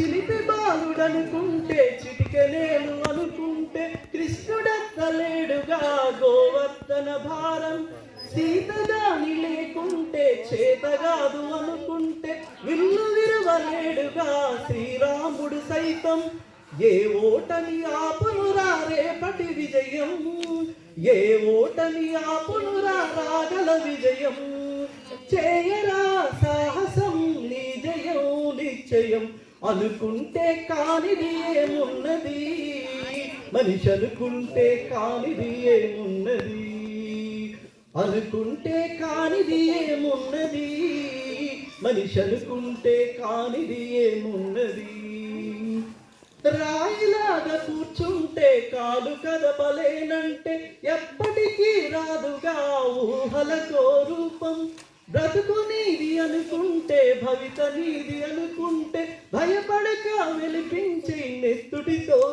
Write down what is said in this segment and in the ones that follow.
చిలిపి బాలుడనుకుంటే చిటికెలేను అనుకుంటే కృష్ణుడెత్తలేడుగా గోవర్ధన భారం. సీతగాని లేకుంటే చేతగాదు అనుకుంటే విల్లు విరవలేడుగా శ్రీరాముడు సైతం. ఏ ఓటమి ఆపునురా రేపటి విజయం. ఏ ఓటమి ఆపునురా రాగల విజయం. చేయరా సాహసం నిజయం నిశ్చయం. అనుకుంటే కానిది ఏమున్నది? మనిషి అనుకుంటే కానిది ఏమున్నది? అనుకుంటే కానిది ఏమున్నది? మనిషి అనుకుంటే కానిది ఏమున్నది? రాయిలాగా కూర్చుంటే కాలు కదపలేనంటే ఎప్పటికీ రాదుగా ఊహలకో రూపం. బ్రతుకు నీది అనుకుంటే భవిత నీది అనుకుంటే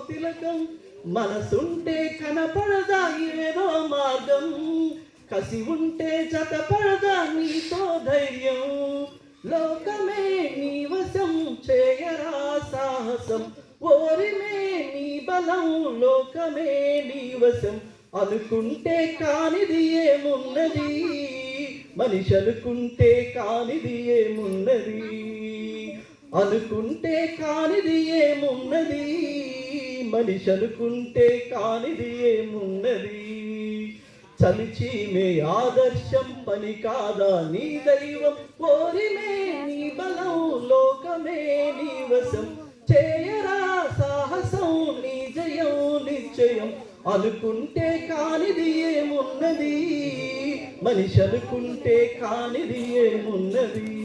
తిలకం మనసుంటే కనపడదా ఏదో మార్గం. కసి ఉంటే జతపడదా నీతో ధైర్యం. లోకమే నీ వశం చేయరా సాహసం. ఓరిమే నీ బలం లోకమే నీ వశం. అనుకుంటే కానిది ఏమున్నది? మనిషి అనుకుంటే కానిది ఏమున్నది? అనుకుంటే కానిది ఏమున్నది? మనిషి అనుకుంటే కానిది ఏమున్నది చలిచి మే ఆదర్శం పని కాదా నీ దైవం? కోరిమే నీ బలం లోకమే నీ వశం. చేయరా సాహసం నీ జయం నిశ్చయం. అనుకుంటే కానిది ఏమున్నది? మనిషి అనుకుంటే కానిది ఏమున్నది?